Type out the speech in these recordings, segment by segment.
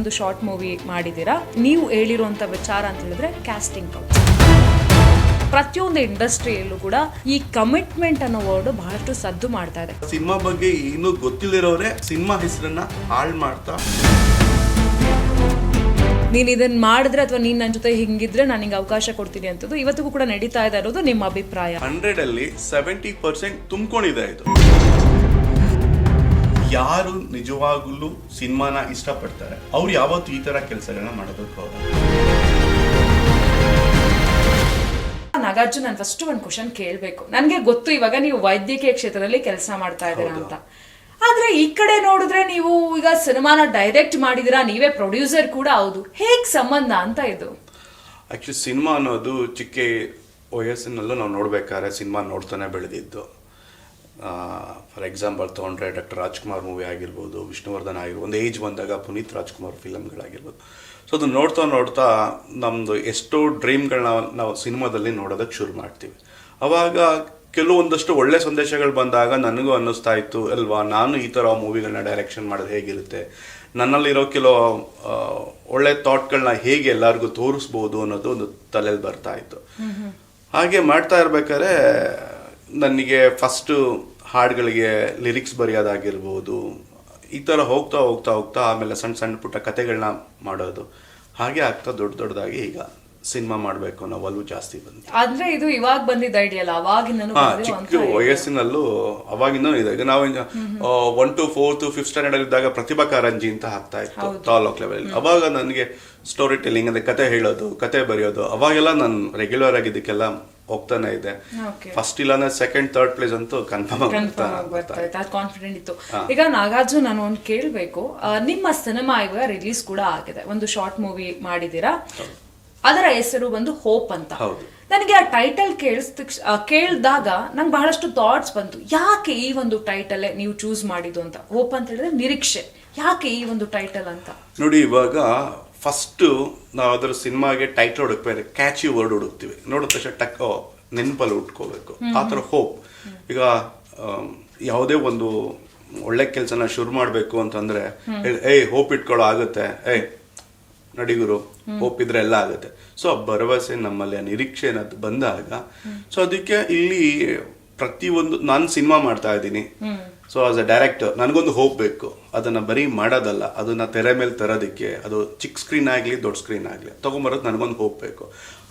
ಒಂದು short movie ಮಾಡಿದ್ದೀರಾ? ನೀವು ಹೇಳಿರುವಂತ ವಿಚಾರ ಅಂತ ಹೇಳಿದ್ರೆ ಕ್ಯಾಸ್ಟಿಂಗ್ ಕೌಚ್ ಪ್ರತಿಯೊಂದು ಇಂಡಸ್ಟ್ರಿಯಲ್ಲೂ ಕೂಡ ಈ ಕಮಿಟ್ಮೆಂಟ್ ಅನ್ನೋ ವರ್ಡ್ ಬಹಳಷ್ಟು ಸದ್ದು ಮಾಡ್ತಾ ಇದೆ. ಸಿನಿಮಾ ಬಗ್ಗೆ ಇನ್ನೂ ಗೊತ್ತಿಲ್ಲದಿರೋರೆ ಸಿನಿಮಾ ಹೆಸರನ್ನ ಹಾಳು ಮಾಡ್ತಾ. ನೀನು ಇದನ್ನ ಮಾಡಿದ್ರೆ ಅಥವಾ ನೀನು ನನ್ನ ಜೊತೆ ಹಿಂಗಿದ್ರೆ ನಾನು ನಿಂಗೆ ಅವಕಾಶ ಕೊಡ್ತೀನಿ ಅಂತದ್ದು ಇವತ್ತಿಗೂ ಕೂಡ ನಡೀತಾ ಇದೆ ಅನ್ನೋದು ನಿಮ್ಮ ಅಭಿಪ್ರಾಯ. ಹಂಡ್ರೆಡ್ ಅಲ್ಲಿ ಸೆವೆಂಟಿ ಪರ್ಸೆಂಟ್ ತುಂಬಿಕೊಂಡಿದೆ ಇದು. ಯಾರು ನಿಜವಾಗ್ಲೂ ಸಿನಿಮಾನ ಇಷ್ಟಪಡ್ತಾರೆ? ಅವ್ರು ಯಾವತ್ತು ಈ ತರ ಕೆಲಸಗಳನ್ನ ಮಾಡೋದಕ್ಕೆ ಹೋಗಲ್ಲ. ನಾಗಾರ್ಜುನ್ ನಾನು ಫಸ್ಟ್ ಒಂದು ಕ್ವಶನ್ ಕೇಳಬೇಕು. ನನಗೆ ಗೊತ್ತು ಇವಾಗ ನೀವು ವೈದ್ಯಕೀಯ ಕ್ಷೇತ್ರದಲ್ಲಿ ಕೆಲಸ ಮಾಡ್ತಾ ಇದ್ದೀರಾ ಅಂತ. ಆದ್ರೆ ಈ ಕಡೆ ನೋಡಿದ್ರೆ ನೀವು ಈಗ ಸಿನಿಮಾನ ಡೈರೆಕ್ಟ್ ಮಾಡಿದಿರಾ ನೀವೇ ಪ್ರೊಡ್ಯೂಸರ್ ಕೂಡ ಹೌದು. ಹೇಗ್ ಸಂಬಂಧ ಅಂತ ಇದು? ಆಕ್ಚುಲಿ ಸಿನಿಮಾ ಅನ್ನೋದು ಚಿಕ್ಕ ವಯಸ್ಸಿನಲ್ಲೂ ನಾವು ನೋಡ್ಬೇಕಾದ್ರೆ ಸಿನಿಮಾ ನೋಡ್ತಾನೆ ಬೆಳೆದಿದ್ದು. ಫಾರ್ ಎಕ್ಸಾಂಪಲ್ ತೊಗೊಂಡ್ರೆ ಡಾಕ್ಟರ್ ರಾಜ್ಕುಮಾರ್ ಮೂವಿ ಆಗಿರ್ಬೋದು ವಿಷ್ಣುವರ್ಧನ್ ಆಗಿರ್ಬೋದು ಒಂದು ಏಜ್ ಬಂದಾಗ ಪುನೀತ್ ರಾಜ್ಕುಮಾರ್ ಫಿಲಮ್ಗಳಾಗಿರ್ಬೋದು ಸೊ ಅದು ನೋಡ್ತಾ ನೋಡ್ತಾ ನಮ್ಮದು ಎಷ್ಟೋ ಡ್ರೀಮ್ಗಳನ್ನ ನಾವು ಸಿನಿಮಾದಲ್ಲಿ ನೋಡೋದಕ್ಕೆ ಶುರು ಮಾಡ್ತೀವಿ. ಅವಾಗ ಕೆಲವೊಂದಷ್ಟು ಒಳ್ಳೆ ಸಂದೇಶಗಳು ಬಂದಾಗ ನನಗೂ ಅನ್ನಿಸ್ತಾ ಇತ್ತು ಅಲ್ವಾ ನಾನು ಈ ಥರ ಮೂವಿಗಳನ್ನ ಡೈರೆಕ್ಷನ್ ಮಾಡೋದು ಹೇಗಿರುತ್ತೆ? ನನ್ನಲ್ಲಿರೋ ಕೆಲವು ಒಳ್ಳೆ ಥಾಟ್ಗಳನ್ನ ಹೇಗೆ ಎಲ್ಲರಿಗೂ ತೋರಿಸ್ಬೋದು ಅನ್ನೋದು ಒಂದು ತಲೆಯಲ್ಲಿ ಬರ್ತಾ ಇತ್ತು. ಹಾಗೆ ಮಾಡ್ತಾ ಇರ್ಬೇಕಾದ್ರೆ ನನಗೆ ಫಸ್ಟು ಹಾಡುಗಳಿಗೆ ಲಿರಿಕ್ಸ್ ಬರೆಯೋದಾಗಿರ್ಬೋದು ಈ ಥರ ಹೋಗ್ತಾ ಹೋಗ್ತಾ ಹೋಗ್ತಾ ಆಮೇಲೆ ಸಣ್ಣ ಸಣ್ಣ ಪುಟ್ಟ ಕತೆಗಳನ್ನ ಮಾಡೋದು. ಹಾಗೆ ಆಗ್ತಾ ದೊಡ್ಡ ದೊಡ್ಡದಾಗಿ ಈಗ ಸಿನಿಮಾ ಮಾಡಬೇಕು ಅನ್ನೋ ಒಲವು ಜಾಸ್ತಿ ಬಂತು ಆದ್ರೆ ಇದು ಇವಾಗ ಬಂದಿದ್ದ ಐಡಿಯಲ್ಲ ಬಂದಿರುವಂತ ಚಿಕ್ಕ ವಯಸ್ಸಿನಲ್ಲೂ ಅವಾಗಿಂದ ಇದೆ. ಈಗ ನಾವು one two fourth fifth standard ಅಲ್ಲಿ ಇದ್ದಾಗ ಪ್ರತಿಭಾ ಕಾರಂಜಿ ಅಂತ ಆಗ್ತಾ ಇತ್ತು ತಾಲೂಕ್ ಲೆವೆಲ್ ಅವಾಗ ನನಗೆ ಸ್ಟೋರಿ ಟೆಲ್ಲಿಂಗ್ ಅಂದ್ರೆ ಕತೆ ಹೇಳೋದು ಕತೆ ಬರೆಯೋದು ಅವಾಗೆಲ್ಲ ನಾನು ರೆಗ್ಯುಲರ್ ಆಗಿ ಇದಕ್ಕೆಲ್ಲ ಹೋಗ್ತಾನೆ ಇದೆ. ಫಸ್ಟ್ ಇಲ್ಲ ಅಂದ್ರೆ ಸೆಕೆಂಡ್ ಥರ್ಡ್ ಪ್ಲೇಸ್ ಅಂತೂ ಕನ್ಫರ್ಮ್ ಬರ್ತಾ ಅದು ಕಾನ್ಫಿಡೆಂಟ್ ಇತ್ತು. ಈಗ ನಾಗಾಜು ನಾನು ಒಂದು ಕೇಳಬೇಕು. ನಿಮ್ಮ ಸಿನಿಮಾ ಇವಾಗ ರಿಲೀಸ್ ಕೂಡ ಆಗಿದೆ. ಒಂದು ಶಾರ್ಟ್ ಮೂವಿ ಮಾಡಿದ್ದೀರಾ? ಅದರ ಹೆಸರು ಬಂದು ಹೋಪ್ ಅಂತ. ಹೌದು. ನನಗೆ ಆ ಟೈಟಲ್ ಕೇಳಿಸ್ದ ಕೇಳಿದಾಗ ನಂಗೆ ಬಹಳಷ್ಟು ಥಾಟ್ಸ್ ಬಂತು. ಯಾಕೆ ಈ ಒಂದು ಟೈಟಲ್ ನೀವು ಚೂಸ್ ಮಾಡಿದ್ದು ಅಂತ? ಹೋಪ್ ಅಂತ ಹೇಳಿದ್ರೆ ನಿರೀಕ್ಷೆ. ಯಾಕೆ ಈ ಒಂದು ಟೈಟಲ್ ಅಂತ? ನೋಡಿ ಇವಾಗ ಫಸ್ಟ್ ನಾವು ಅದರ ಸಿನಿಮಾಗೆ ಟೈಟ್ಲ್ ಹುಡುಕ್ಬೇಕು ಕ್ಯಾಚಿ ವರ್ಡ್ ಹುಡುಕ್ತೀವಿ. ನೋಡಿದ ತಕ್ಷಣ ಟಕ್ ನೆನಪಲ್ಲಿ ಉಟ್ಕೋಬೇಕು ಆ ಥರ ಹೋಪ್ ಈಗ ಯಾವುದೇ ಒಂದು ಒಳ್ಳೆ ಕೆಲಸನ ಶುರು ಮಾಡಬೇಕು ಅಂತಂದ್ರೆ ಏಯ್ ಹೋಪ್ ಇಟ್ಕೊಳ್ಳೋ ಆಗುತ್ತೆ. ಏಯ್ ನಡಿಗುರು ಹೋಪ್ ಇದ್ರೆ ಎಲ್ಲ ಆಗುತ್ತೆ. ಸೊ ಆ ಭರವಸೆ ನಮ್ಮಲ್ಲಿ ಆ ನಿರೀಕ್ಷೆ ಅನ್ನೋದು ಬಂದಾಗ ಸೊ ಅದಕ್ಕೆ ಇಲ್ಲಿ ಪ್ರತಿಯೊಂದು ನಾನು ಸಿನಿಮಾ ಮಾಡ್ತಾ ಇದ್ದೀನಿ. ಸೊ ಆಸ್ ಅ ಡೈರೆಕ್ಟರ್ ನನಗೊಂದು ಹೋಪ್ ಬೇಕು. ಅದನ್ನು ಬರೀ ಮಾಡೋದಲ್ಲ. ಅದನ್ನು ತೆರೆ ಮೇಲೆ ತರೋದಕ್ಕೆ ಅದು ಚಿಕ್ಕ ಸ್ಕ್ರೀನ್ ಆಗಲಿ ದೊಡ್ಡ ಸ್ಕ್ರೀನ್ ಆಗಲಿ. ತೊಗೊಂಬರೋದು ನನಗೊಂದು ಹೋಪ್ ಬೇಕು.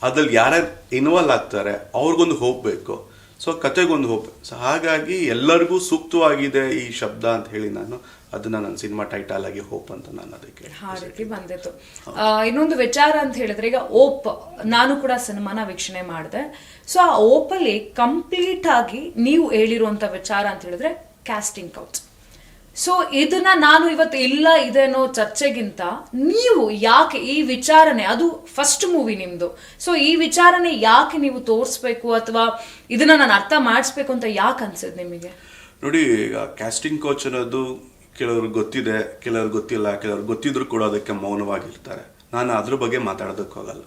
ಅದ್ರಲ್ಲಿ ಯಾರ್ಯಾರು ಇನ್ವಾಲ್ವ್ ಆಗ್ತಾರೆ ಅವ್ರಿಗೊಂದು ಹೋಪ್ ಬೇಕು. ಸೊ ಕತೆಗೊಂದು ಹೋಪ್ ಸೊ ಹಾಗಾಗಿ ಎಲ್ಲರಿಗೂ ಸೂಕ್ತವಾಗಿದೆ ಈ ಶಬ್ದ ಅಂತ ಹೇಳಿ ನಾನು ಅದನ್ನ ನನ್ನ ಸಿನಿಮಾ ಟೈಟಲ್ ಆಗಿ ಹೋಪ್ ಅಂತ ನಾನು ಅದಕ್ಕೆ ಆ ರೀತಿ ಬಂದಿತ್ತು. ಇನ್ನೊಂದು ವಿಚಾರ ಅಂತ ಹೇಳಿದ್ರೆ ಈಗ ಓಪ್ ನಾನು ಕೂಡ ಸಿನಿಮಾನ ವೀಕ್ಷಣೆ ಮಾಡಿದೆ. ಸೊ ಆ ಓಪಲ್ಲಿ ಕಂಪ್ಲೀಟ್ ಆಗಿ ನೀವು ಹೇಳಿರುವಂತ ವಿಚಾರ ಅಂತ ಹೇಳಿದ್ರೆ ಕ್ಯಾಸ್ಟಿಂಗ್ ಕೌಚ್ ಸೊ ಇದನ್ನ ನಾನು ಇವತ್ತು ಇಲ್ಲ ಇದೇನೋ ಚರ್ಚೆಗಿಂತ ನೀವು ಯಾಕೆ ಈ ವಿಚಾರಣೆ ಅದು ಫಸ್ಟ್ ಮೂವಿ ನಿಮ್ದು. ಸೊ ಈ ವಿಚಾರಣೆ ಯಾಕೆ ನೀವು ತೋರಿಸ್ಬೇಕು ಅಥವಾ ಇದನ್ನ ನಾನು ಅರ್ಥ ಮಾಡಿಸ್ಬೇಕು ಅಂತ ಯಾಕೆ ಅನ್ಸದ್ ನಿಮಗೆ? ನೋಡಿ ಈಗ ಕ್ಯಾಸ್ಟಿಂಗ್ ಕೋಚ್ ಅನ್ನೋದು ಕೆಲವ್ರಿಗೆ ಗೊತ್ತಿದೆ ಕೆಲವ್ರಿಗೆ ಗೊತ್ತಿಲ್ಲ ಕೆಲವ್ರು ಗೊತ್ತಿದ್ರು ಕೂಡ ಅದಕ್ಕೆ ಮೌನವಾಗಿರ್ತಾರೆ. ನಾನು ಅದ್ರ ಬಗ್ಗೆ ಮಾತಾಡೋದಕ್ಕೆ ಹೋಗಲ್ಲ.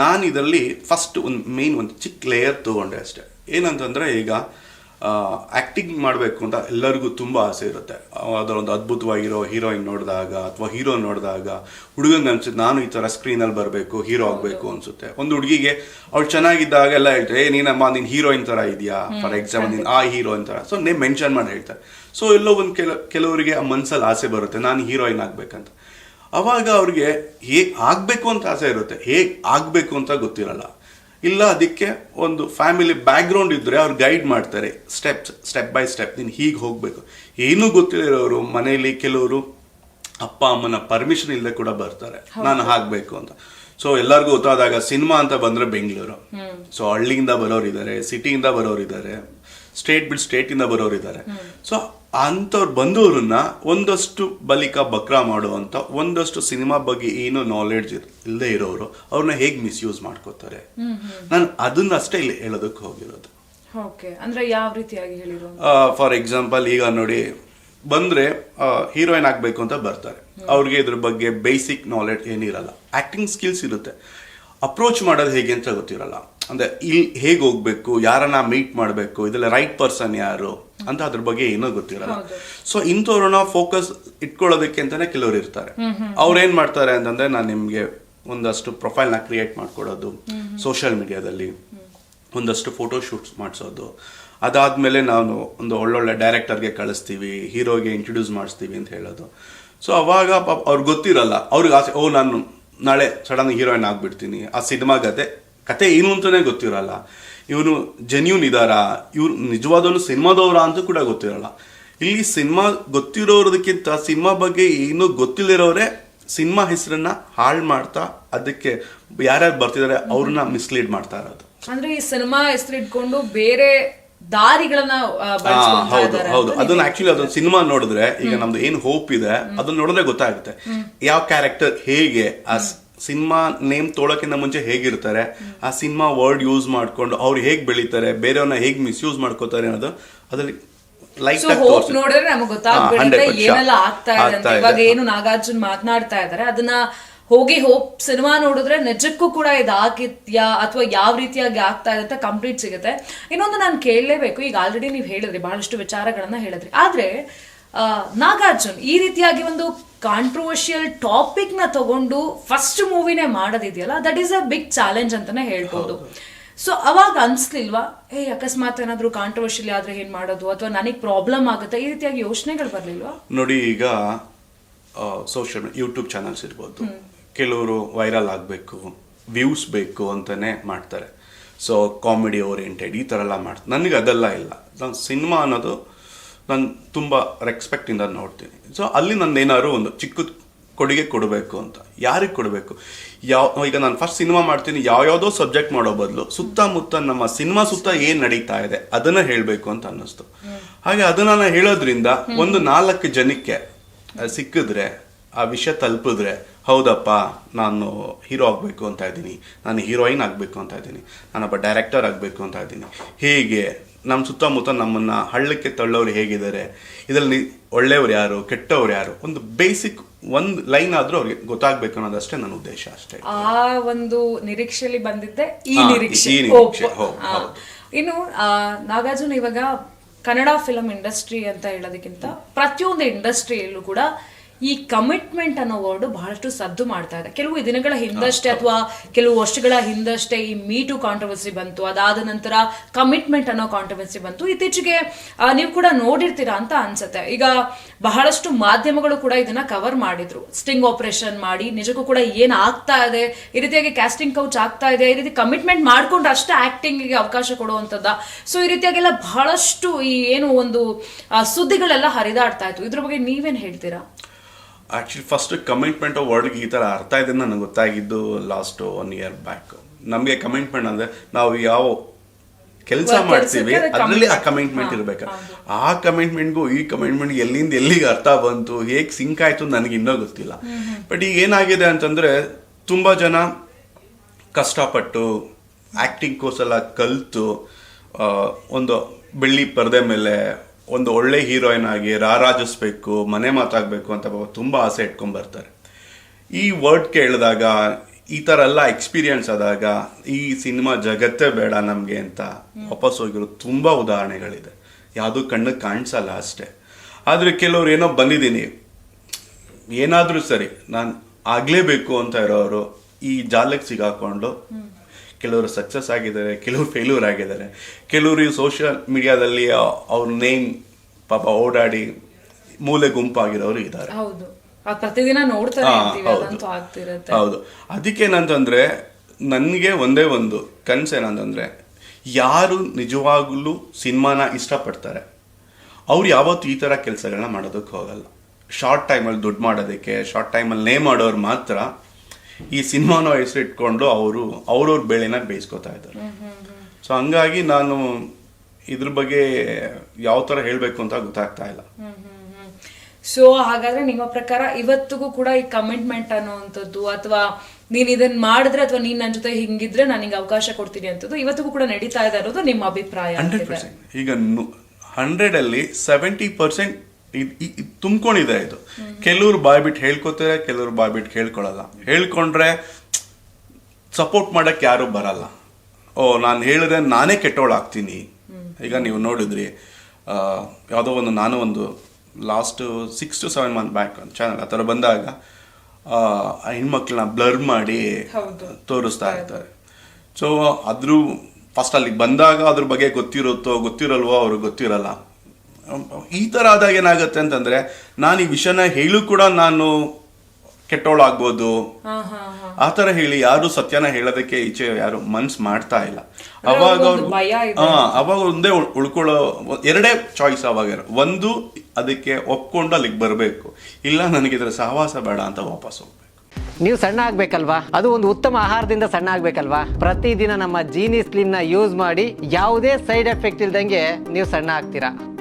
ನಾನು ಇದರಲ್ಲಿ ಫಸ್ಟ್ ಒಂದು ಮೇನ್ ಒಂದು ಚಿಕ್ಕ ಲೇಯರ್ ತಗೊಂಡೆ ಅಷ್ಟೇ. ಏನಂತಂದ್ರೆ ಈಗ ಆಕ್ಟಿಂಗ್ ಮಾಡಬೇಕು ಅಂತ ಎಲ್ಲರಿಗೂ ತುಂಬ ಆಸೆ ಇರುತ್ತೆ. ಅದರ ಒಂದು ಅದ್ಭುತವಾಗಿರೋ ಹೀರೋಯಿನ್ ನೋಡಿದಾಗ ಅಥವಾ ಹೀರೋ ನೋಡಿದಾಗ ಹುಡುಗಂಗೆ ಅನ್ಸುತ್ತೆ ನಾನು ಈ ಥರ ಸ್ಕ್ರೀನಲ್ಲಿ ಬರಬೇಕು ಹೀರೋ ಆಗಬೇಕು ಅನ್ಸುತ್ತೆ. ಒಂದು ಹುಡುಗಿಗೆ ಅವಳು ಚೆನ್ನಾಗಿದ್ದಾಗ ಎಲ್ಲ ಹೇಳ್ತಾರೆ ಏ ನೀನಮ್ಮ ನೀನು ಹೀರೋಯಿನ್ ಥರ ಇದೆಯಾ? ಫಾರ್ ಎಕ್ಸಾಂಪಲ್ ನೀನು ಆ ಹೀರೋಯಿನ್ ಥರ ಸೊ ನೇಮ್ ಮೆನ್ಷನ್ ಮಾಡಿ ಹೇಳ್ತಾರೆ. ಸೊ ಎಲ್ಲೋ ಒಂದು ಕೆಲ ಕೆಲವರಿಗೆ ಆ ಮನ್ಸಲ್ಲಿ ಆಸೆ ಬರುತ್ತೆ ನಾನು ಹೀರೋಯಿನ್ ಆಗಬೇಕಂತ. ಅವಾಗ ಅವ್ರಿಗೆ ಹೇಗೆ ಆಗಬೇಕು ಅಂತ ಆಸೆ ಇರುತ್ತೆ. ಹೇಗೆ ಆಗಬೇಕು ಅಂತ ಗೊತ್ತಿರಲ್ಲ. ಇಲ್ಲ ಅದಕ್ಕೆ ಒಂದು ಫ್ಯಾಮಿಲಿ ಬ್ಯಾಕ್ಗ್ರೌಂಡ್ ಇದ್ದರೆ ಅವ್ರು ಗೈಡ್ ಮಾಡ್ತಾರೆ. ಸ್ಟೆಪ್ಸ್ ಸ್ಟೆಪ್ ಬೈ ಸ್ಟೆಪ್ ನೀನು ಹೀಗೆ ಹೋಗಬೇಕು. ಏನೂ ಗೊತ್ತಿರೋರು ಮನೆಯಲ್ಲಿ ಕೆಲವರು ಅಪ್ಪ ಅಮ್ಮನ ಪರ್ಮಿಷನ್ ಇಲ್ಲದೆ ಕೂಡ ಬರ್ತಾರೆ. ನಾನು ಹಾಕಬೇಕು ಅಂತ. ಸೊ ಎಲ್ಲರಿಗೂ ಗೊತ್ತಾದಾಗ ಸಿನಿಮಾ ಅಂತ ಬಂದ್ರೆ ಬೆಂಗಳೂರು. ಸೊ ಹಳ್ಳಿಯಿಂದ ಬರೋರು ಇದ್ದಾರೆ ಸಿಟಿಯಿಂದ ಬರೋರು ಇದ್ದಾರೆ ಸ್ಟೇಟ್ ಬಿಟ್ಟು ಸ್ಟೇಟ್ ಇಂದ ಬರೋರು ಇದ್ದಾರೆ. ಸೊ ಅಂಥವ್ರು ಬಂದವ್ರನ್ನ ಒಂದಷ್ಟು ಬಲಿಕ ಬಕ್ರಾ ಮಾಡುವಂತ ಒಂದಷ್ಟು ಸಿನಿಮಾ ಬಗ್ಗೆ ಏನು ನಾಲೆಡ್ಜ್ ಇಲ್ಲದೆ ಇರೋರು ಅವ್ರನ್ನ ಹೇಗೆ ಮಿಸ್ಯೂಸ್ ಮಾಡ್ಕೋತಾರೆ? ನಾನು ಅದನ್ನ ಅಷ್ಟೇ ಇಲ್ಲಿ ಹೇಳೋದಕ್ಕೆ ಹೋಗಿರೋದು. ಓಕೆ ಅಂದ್ರೆ ಯಾವ ರೀತಿಯಾಗಿ ಹೇಳಿರೋ ಫಾರ್ ಎಕ್ಸಾಂಪಲ್ ಈಗ ನೋಡಿ ಬಂದ್ರೆ ಹೀರೋಯಿನ್ ಆಗ್ಬೇಕು ಅಂತ ಬರ್ತಾರೆ. ಅವ್ರಿಗೆ ಇದ್ರ ಬಗ್ಗೆ ಬೇಸಿಕ್ ನಾಲೆಡ್ಜ್ ಏನಿರಲ್ಲ. ಆಕ್ಟಿಂಗ್ ಸ್ಕಿಲ್ಸ್ ಇರುತ್ತೆ. ಅಪ್ರೋಚ್ ಮಾಡೋದು ಹೇಗೆ ಅಂತ ಗೊತ್ತಿರಲ್ಲ. ಅಂದ್ರೆ ಇಲ್ಲಿ ಹೇಗೆ ಹೋಗ್ಬೇಕು ಯಾರನ್ನ ಮೀಟ್ ಮಾಡಬೇಕು ಇದೆಲ್ಲ ರೈಟ್ ಪರ್ಸನ್ ಯಾರು ಅಂತ ಅದ್ರ ಬಗ್ಗೆ ಏನೋ ಗೊತ್ತಿರಲ್ಲ. ಸೊ ಇಂಥವ್ರನ್ನ ಫೋಕಸ್ ಇಟ್ಕೊಳ್ಳೋದಕ್ಕೆ ಅಂತಾನೆ ಕೆಲವರು ಇರ್ತಾರೆ. ಅವ್ರು ಏನ್ ಮಾಡ್ತಾರೆ ಅಂತಂದ್ರೆ ನಾನು ನಿಮ್ಗೆ ಒಂದಷ್ಟು ಪ್ರೊಫೈಲ್ನ ಕ್ರಿಯೇಟ್ ಮಾಡ್ಕೊಡೋದು ಸೋಷಿಯಲ್ ಮೀಡಿಯಾದಲ್ಲಿ ಒಂದಷ್ಟು ಫೋಟೋ ಶೂಟ್ಸ್ ಮಾಡಿಸೋದು. ಅದಾದ್ಮೇಲೆ ನಾನು ಒಂದು ಒಳ್ಳೊಳ್ಳೆ ಡೈರೆಕ್ಟರ್ಗೆ ಕಳಿಸ್ತೀವಿ ಹೀರೋಗೆ ಇಂಟ್ರೊಡ್ಯೂಸ್ ಮಾಡಿಸ್ತೀವಿ ಅಂತ ಹೇಳೋದು. ಸೊ ಅವಾಗ ಪಾಪ ಅವ್ರಿಗೆ ಗೊತ್ತಿರಲ್ಲ. ಅವ್ರಿಗೆ ಆಸೆ ಓ ನಾನು ನಾಳೆ ಸಡನ್ ಹೀರೋಯಿನ್ ಆಗ್ಬಿಡ್ತೀನಿ. ಆ ಸಿನಿಮಾ ಕತೆ ಕತೆ ಏನು ಅಂತಾನೆ ಗೊತ್ತಿರಲ್ಲ. ಇವನು ಜೆನ್ಯೂನ್ ಇದ್ದಾರಾ ಇವ್ರು ನಿಜವಾದವನು ಸಿನಿಮಾದವರ ಅಂತ ಕೂಡ ಗೊತ್ತಿರಲ್ಲ. ಇಲ್ಲಿ ಸಿನಿಮಾ ಗೊತ್ತಿರೋದಕ್ಕಿಂತ ಸಿನಿಮಾ ಬಗ್ಗೆ ಏನು ಗೊತ್ತಿಲ್ಲದಿರೋರೆ ಸಿನಿಮಾ ಹೆಸರನ್ನ ಹಾಳು ಮಾಡ್ತಾ ಅದಕ್ಕೆ ಯಾರ್ಯಾರು ಬರ್ತಿದ್ದಾರೆ ಅವ್ರನ್ನ ಮಿಸ್ಲೀಡ್ ಮಾಡ್ತಾ ಇರೋದು. ಅಂದ್ರೆ ಈ ಸಿನಿಮಾ ಹೆಸರು ಇಟ್ಕೊಂಡು ಬೇರೆ ದಾರಿಗಳನ್ನ ಹೌದು ಹೌದು. ಅದನ್ನ ಆಕ್ಚುಲಿ ಅದನ್ನ ಸಿನಿಮಾ ನೋಡಿದ್ರೆ ಈಗ ನಮ್ದು ಏನ್ ಹೋಪ್ ಇದೆ ಅದನ್ನ ನೋಡಿದ್ರೆ ಗೊತ್ತಾಗುತ್ತೆ. ಯಾವ ಕ್ಯಾರೆಕ್ಟರ್ ಹೇಗೆ ಆ ಸಿನಿಮಾ ನೇಮ್ ತೊಳಕಿಂತ ಮುಂಚೆ ಹೇಗಿರ್ತಾರೆ ಆ ಸಿನಿಮಾ ವರ್ಡ್ ಯೂಸ್ ಮಾಡ್ಕೊಂಡು ಅವ್ರು ಹೇಗೆ ಬೆಳೀತಾರೆ ಬೇರೆಯವ್ರನ್ನ ಹೇಗ್ ಮಿಸ್ಯೂಸ್ ಮಾಡ್ಕೋತಾರೆ ಅನ್ನೋದು ಅದ್ರಲ್ಲಿ ನೋಡಿದ್ರೆ ನಮಗೆ ಗೊತ್ತಾಗ್ಬಿಡುತ್ತೆ ಏನೆಲ್ಲ ಆಗ್ತಾ ಇದೆ ಇವಾಗ ಏನು ನಾಗಾರ್ಜುನ್ ಮಾತನಾಡ್ತಾ ಇದಾರೆ ಅದನ್ನ ಹೋಗಿ ಹೋಪ್ ಸಿನಿಮಾ ನೋಡಿದ್ರೆ ನಿಜಕ್ಕೂ ಕೂಡ ಇದು ಆಗಿದ್ಯಾ ಅಥವಾ ಯಾವ ರೀತಿಯಾಗಿ ಆಗ್ತಾ ಇದೆ ಅಂತ ಕಂಪ್ಲೀಟ್ ಸಿಗುತ್ತೆ. ಇನ್ನೊಂದು ನಾನು ಕೇಳಲೇಬೇಕು ಈಗ ಆಲ್ರೆಡಿ ನೀವು ಹೇಳಿದ್ರಿ ಬಹಳಷ್ಟು ವಿಚಾರಗಳನ್ನ ಹೇಳಿದ್ರಿ. ಆದ್ರೆ ನಾಗಾರ್ಜುನ್ ಈ ರೀತಿಯಾಗಿ ಒಂದು ಕಾಂಟ್ರವರ್ಷಿಯಲ್ ಟಾಪಿಕ್ನ ತಗೊಂಡು ಫಸ್ಟ್ ಮೂವಿನೇ ಮಾಡೋದಿದೆಯಲ್ಲ that is a big challenge ಅಂತಾನೆ ಹೇಳ್ಬೋದು. ಸೊ ಅವಾಗ ಅನ್ಸ್ಲಿಲ್ವಾ? ಏ ಅಕಸ್ಮಾತ್ ಏನಾದರೂ ಕಾಂಟ್ರವರ್ಷಿಯಲ್ ಆದ್ರೆ ಏನು ಮಾಡೋದು? ಅಥವಾ ನನಗೆ ಪ್ರಾಬ್ಲಮ್ ಆಗುತ್ತೆ? ಈ ರೀತಿಯಾಗಿ ಯೋಚನೆಗಳು ಬರ್ಲಿಲ್ವಾ? ನೋಡಿ ಈಗ ಸೋಷಿಯಲ್ ಯೂಟ್ಯೂಬ್ ಚಾನಲ್ಸ್ ಇರ್ಬೋದು. ಕೆಲವರು ವೈರಲ್ ಆಗಬೇಕು ವ್ಯೂಸ್ ಬೇಕು ಅಂತಲೇ ಮಾಡ್ತಾರೆ. ಸೊ ಕಾಮಿಡಿ ಓರಿಯೆಂಟೆಡ್ ಈ ಥರ ಎಲ್ಲ ಮಾಡ್ತಾರೆ. ನನಗೆ ಅದೆಲ್ಲ ಇಲ್ಲ. ನಾನು ಸಿನಿಮಾ ಅನ್ನೋದು ನಾನು ತುಂಬ ರೆಸ್ಪೆಕ್ಟಿಂದ ನೋಡ್ತೀನಿ. ಸೊ ಅಲ್ಲಿ ನಂದು ಏನಾದ್ರು ಒಂದು ಚಿಕ್ಕ ಕೊಡುಗೆ ಕೊಡಬೇಕು ಅಂತ. ಯಾರಿಗೆ ಕೊಡಬೇಕು? ಯಾವ, ಈಗ ನಾನು ಫಸ್ಟ್ ಸಿನಿಮಾ ಮಾಡ್ತೀನಿ, ಯಾವ್ಯಾವುದೋ ಸಬ್ಜೆಕ್ಟ್ ಮಾಡೋ ಬದಲು ಸುತ್ತಮುತ್ತ ನಮ್ಮ ಸಿನಿಮಾ ಸುತ್ತ ಏನು ನಡೀತಾ ಇದೆ, ಅದನ್ನ ಹೇಳಬೇಕು ಅಂತ ಅನ್ನಿಸ್ತು. ಹಾಗೆ ಅದನ್ನು ನಾನು ಹೇಳೋದ್ರಿಂದ ಒಂದು ನಾಲ್ಕು ಜನಕ್ಕೆ ಸಿಕ್ಕಿದ್ರೆ, ಆ ವಿಷಯ ತಲುಪಿದ್ರೆ, ಹೌದಪ್ಪ, ನಾನು ಹೀರೋ ಆಗಬೇಕು ಅಂತ ಇದ್ದೀನಿ, ನಾನು ಹೀರೋಯಿನ್ ಆಗಬೇಕು ಅಂತ ಇದ್ದೀನಿ, ನಾನೊಬ್ಬ ಡೈರೆಕ್ಟರ್ ಆಗಬೇಕು ಅಂತ ಇದ್ದೀನಿ. ಹೇಗೆ? ನಮ್ಮ ಸುತ್ತಮುತ್ತ ನಮ್ಮನ್ನ ಹಳ್ಳಕ್ಕೆ ತಳ್ಳೋರು ಹೇಗಿದ್ದಾರೆ ಇದರಲ್ಲಿ ಒಳ್ಳೆಯವ್ರು ಯಾರು ಕೆಟ್ಟವ್ರು ಯಾರು? ಒಂದು ಬೇಸಿಕ್ ಒಂದು ಲೈನ್ ಆದ್ರೂ ಅವ್ರಿಗೆ ಗೊತ್ತಾಗ್ಬೇಕು ಅನ್ನೋದಷ್ಟೇ ನನ್ನ ಉದ್ದೇಶ ಅಷ್ಟೇ. ಆ ಒಂದು ನಿರೀಕ್ಷೆಯಲ್ಲಿ ಬಂದಿದ್ದೆ ಈ ನಿರೀಕ್ಷೆ. ಇನ್ನು ಆ, ನಾಗಾರ್ಜುನ್ ಇವಾಗ ಕನ್ನಡ ಫಿಲಂ ಇಂಡಸ್ಟ್ರಿ ಅಂತ ಹೇಳೋದಕ್ಕಿಂತ ಪ್ರತಿಯೊಂದು ಇಂಡಸ್ಟ್ರಿಯಲ್ಲೂ ಕೂಡ ಈ ಕಮಿಟ್ಮೆಂಟ್ ಅನ್ನೋ ವರ್ಡ್ ಬಹಳಷ್ಟು ಸದ್ದು ಮಾಡ್ತಾ ಇದೆ. ಕೆಲವು ದಿನಗಳ ಹಿಂದಷ್ಟೇ ಅಥವಾ ಕೆಲವು ವರ್ಷಗಳ ಹಿಂದಷ್ಟೇ ಈ ಮೀಟು ಕಾಂಟ್ರವರ್ಸಿ ಬಂತು. ಅದಾದ ನಂತರ ಕಮಿಟ್ಮೆಂಟ್ ಅನ್ನೋ ಕಾಂಟ್ರವರ್ಸಿ ಬಂತು. ಇತ್ತೀಚೆಗೆ ನೀವು ಕೂಡ ನೋಡಿರ್ತೀರಾ ಅಂತ ಅನ್ಸುತ್ತೆ. ಈಗ ಬಹಳಷ್ಟು ಮಾಧ್ಯಮಗಳು ಕೂಡ ಇದನ್ನ ಕವರ್ ಮಾಡಿದ್ರು. ಸ್ಟಿಂಗ್ ಆಪರೇಷನ್ ಮಾಡಿ ನಿಜಕ್ಕೂ ಕೂಡ ಏನ್ ಆಗ್ತಾ ಇದೆ ಈ ರೀತಿಯಾಗಿ ಕ್ಯಾಸ್ಟಿಂಗ್ ಕೌಚ್ ಆಗ್ತಾ ಇದೆ ಈ ರೀತಿ ಕಮಿಟ್ಮೆಂಟ್ ಮಾಡ್ಕೊಂಡು ಅಷ್ಟೇ ಆಕ್ಟಿಂಗ್ಗೆ ಅವಕಾಶ ಕೊಡುವಂಥದ್ದ. ಸೊ ಈ ರೀತಿಯಾಗೆಲ್ಲ ಬಹಳಷ್ಟು ಈ ಏನು ಒಂದು ಸುದ್ದಿಗಳೆಲ್ಲ ಹರಿದಾಡ್ತಾ ಇತ್ತು. ಇದ್ರ ಬಗ್ಗೆ ನೀವೇನ್ ಹೇಳ್ತೀರಾ? ಆಕ್ಚುಲಿ ಫಸ್ಟ್ ಕಮಿಟ್ಮೆಂಟ್ ವರ್ಡ್ಗೆ ಈ ಥರ ಅರ್ಥ ಇದೆ ನನಗೆ ಗೊತ್ತಾಗಿದ್ದು ಲಾಸ್ಟ್ ಒನ್ ಇಯರ್ ಬ್ಯಾಕ್ ನಮಗೆ ಕಮಿಟ್ಮೆಂಟ್ ಅಂದರೆ ನಾವು ಯಾವ ಕೆಲಸ ಮಾಡ್ತೀವಿ ಅದರಲ್ಲಿ ಆ. ಕಮಿಟ್ಮೆಂಟ್ ಇರಬೇಕು. ಆ ಕಮಿಟ್ಮೆಂಟ್ಗೂ ಈ ಕಮಿಟ್ಮೆಂಟ್ ಎಲ್ಲಿಂದ ಎಲ್ಲಿಗೆ ಅರ್ಥ ಬಂತು ಹೇಗೆ ಸಿಂಕ್ ಆಯಿತು ನನಗೆ ಇನ್ನೂ ಗೊತ್ತಿಲ್ಲ ಬಟ್ ಈಗ ಏನಾಗಿದೆ ಅಂತಂದರೆ ತುಂಬ ಜನ ಕಷ್ಟಪಟ್ಟು ಆ್ಯಕ್ಟಿಂಗ್ ಕೋರ್ಸ್ ಎಲ್ಲ ಕಲಿತು ಒಂದು ಬೆಳ್ಳಿ ಪರದೆ ಮೇಲೆ ಒಂದು ಒಳ್ಳೆ ಹೀರೋಯಿನ್ ಆಗಿ ರಾರಾಜಿಸ್ಬೇಕು ಮನೆ ಮಾತಾಗಬೇಕು ಅಂತ ತುಂಬಾ ಆಸೆ ಇಟ್ಕೊಂಡು ಬರ್ತಾರೆ. ಈ ವರ್ಡ್ ಕೇಳಿದಾಗ ಈ ಥರ ಎಲ್ಲ ಎಕ್ಸ್ಪೀರಿಯನ್ಸ್ ಆದಾಗ ಈ ಸಿನಿಮಾ ಜಗತ್ತೇ ಬೇಡ ನಮಗೆ ಅಂತ ವಾಪಸ್ ಹೋಗಿರೋ ತುಂಬ ಉದಾಹರಣೆಗಳಿದೆ. ಯಾವುದು ಕಣ್ಣಿಗೆ ಕಾಣಿಸಲ್ಲ ಅಷ್ಟೇ. ಆದರೆ ಕೆಲವ್ರು ಏನೋ ಬಂದಿದ್ದೀನಿ. ಏನಾದರೂ ಸರಿ ನಾನು ಆಗಲೇಬೇಕು ಅಂತ ಇರೋರು ಈ ಜಾಲಕ್ಕೆ ಸಿಗಾಕೊಂಡು ಕೆಲವರು ಸಕ್ಸಸ್ ಆಗಿದ್ದಾರೆ ಕೆಲವರು ಫೇಲ್ಯೂರ್ ಆಗಿದ್ದಾರೆ. ಕೆಲವರು ಈ ಸೋಷಿಯಲ್ ಮೀಡಿಯಾದಲ್ಲಿ ಅವ್ರ ನೇಮ್ ಪಾಪ ಓಡಾಡಿ ಮೂಲೆ ಗುಂಪಾಗಿರೋರು ಇದ್ದಾರೆ. ಹೌದು. ಪ್ರತಿದಿನ ಇರ್ತೀವಿ ಹೌದು. ಅದಕ್ಕೇನಂತಂದ್ರೆ ನನಗೆ ಒಂದೇ ಒಂದು ಕನಸೇನಂತಂದ್ರೆ ಯಾರು ನಿಜವಾಗ್ಲೂ ಸಿನಿಮಾನ ಇಷ್ಟಪಡ್ತಾರೆ ಅವ್ರು ಯಾವತ್ತೂ ಈ ಥರ ಕೆಲಸಗಳನ್ನ ಮಾಡೋದಕ್ಕೆ ಹೋಗಲ್ಲ. ಶಾರ್ಟ್ ಟೈಮಲ್ಲಿ ದುಡ್ಡು ಮಾಡೋದಕ್ಕೆ ಶಾರ್ಟ್ ಟೈಮಲ್ಲಿ ನೇಮ್ ಮಾಡೋರು ಮಾತ್ರ ಈ ಸಿನಿಮಾನ ಹೆಸರು ಇಟ್ಕೊಂಡು ಅವರು ಅವ್ರವ್ರ ಬೆಳೆನ ಬೇಯಿಸ್ಕೊತಾ ಇದ್ದಾರೆ. ಸೊ ಹಂಗಾಗಿ ನಾನು ಇದ್ರ ಬಗ್ಗೆ ಯಾವ ತರ ಹೇಳಬೇಕು ಅಂತ ಗೊತ್ತಾಗ್ತಾ ಇಲ್ಲ. ಸೊ ಹಾಗಾದ್ರೆ ನಿಮ್ಮ ಪ್ರಕಾರ ಇವತ್ತಿಗೂ ಕೂಡ ಈ ಕಮಿಟ್ಮೆಂಟ್ ಅನ್ನುವಂಥದ್ದು ಅಥವಾ ನೀನ್ ಇದನ್ನ ಮಾಡಿದ್ರೆ ಅಥವಾ ನೀನ್ ನನ್ನ ಜೊತೆ ಹಿಂಗಿದ್ರೆ ನಾನು ಹಿಂಗೆ ಅವಕಾಶ ಕೊಡ್ತೀನಿ ಅಂತದ್ದು ಇವತ್ತಿಗೂ ಕೂಡ ನಡೀತಾ ಇದೆ ಅನ್ನೋದು ನಿಮ್ಮ ಅಭಿಪ್ರಾಯ ಹಂಡ್ರೆಡ್. ಪರ್ಸೆಂಟ್. ಈಗ ಹಂಡ್ರೆಡ್ ಅಲ್ಲಿ ಸೆವೆಂಟಿ ಪರ್ಸೆಂಟ್ ತುಂಬ್ಕೊಂಡಿದೆ ಇದು. ಕೆಲವ್ರು ಬಾಯ್ಬಿಟ್ಟು ಹೇಳ್ಕೊತಾರೆ ಕೆಲವ್ರು ಬಾಯ್ಬಿಟ್ಟು ಹೇಳ್ಕೊಳಲ್ಲ ಹೇಳ್ಕೊಂಡ್ರೆ ಸಪೋರ್ಟ್ ಮಾಡಕ್ ಯಾರು ಬರಲ್ಲ. ಓ ನಾನು ಹೇಳಿದ್ರೆ ನಾನೇ ಕೆಟ್ಟೋಳಾಗ್ತೀನಿ. ಈಗ ನೀವು ನೋಡಿದ್ರಿ ಯಾವುದೋ ಒಂದು ನಾನು ಒಂದು last six to seven month back ಒಂದು ಚಾನಲ್ ಆ ಥರ ಬಂದಾಗ ಹೆಣ್ಮಕ್ಳನ್ನ ಬ್ಲರ್ ಮಾಡಿ. ತೋರಿಸ್ತಾ ಇರ್ತಾರೆ. ಸೊ ಅದ್ರ ಫಸ್ಟ್ ಅಲ್ಲಿಗೆ ಬಂದಾಗ ಅದ್ರ ಬಗ್ಗೆ ಗೊತ್ತಿರುತ್ತೋ ಗೊತ್ತಿರಲ್ವೋ ಅವ್ರಿಗೆ ಗೊತ್ತಿರಲ್ಲ. ಈ ಥರ ಆದಾಗ ಏನಾಗುತ್ತೆ ಅಂತಂದ್ರೆ ನಾನು ಈ ವಿಷಯನ ಹೇಳು ಕೂಡ ನಾನು ಕೆಟ್ಟೋಳಾಗ್ಬೋದು. ಹಾ ಹಾ ಹಾ. ಆ ಥರ ಹೇಳಿ ಯಾರು ಸತ್ಯನ ಹೇಳೋದಕ್ಕೆ ಈಚೆ ಯಾರು ಮನ್ಸ್ ಮಾಡ್ತಾ ಇಲ್ಲ. ಅವಾಗ ಅವ್ರು ಭಯ ಇದೆ. ಹಾ ಅವಾಗ ಒಂದೇ ಉಳ್ಕೊಳ್ಳೋ ಎರಡೇ ಚಾಯ್ಸ್ ಅವಾಗ ಒಂದು ಅದಕ್ಕೆ ಒಪ್ಕೊಂಡು ಅಲ್ಲಿಗೆ ಬರಬೇಕು. ಇಲ್ಲ ನನಗೆ ಇದರ ಸಹವಾಸ ಬೇಡ ಅಂತ ವಾಪಸ್ ಹೋಗ್ಬೇಕು. ನೀವು ಸಣ್ಣ ಆಗ್ಬೇಕಲ್ವಾ? ಅದು ಒಂದು ಉತ್ತಮ ಆಹಾರದಿಂದ ಸಣ್ಣ ಆಗ್ಬೇಕಲ್ವಾ? ಪ್ರತಿದಿನ ನಮ್ಮ ಜೀನಿ ಸ್ಲಿಮ್ನ ಯೂಸ್ ಮಾಡಿ ಯಾವುದೇ ಸೈಡ್ ಎಫೆಕ್ಟ್ ಇಲ್ದಂಗೆ ನೀವು ಸಣ್ಣ ಆಗ್ತೀರಾ?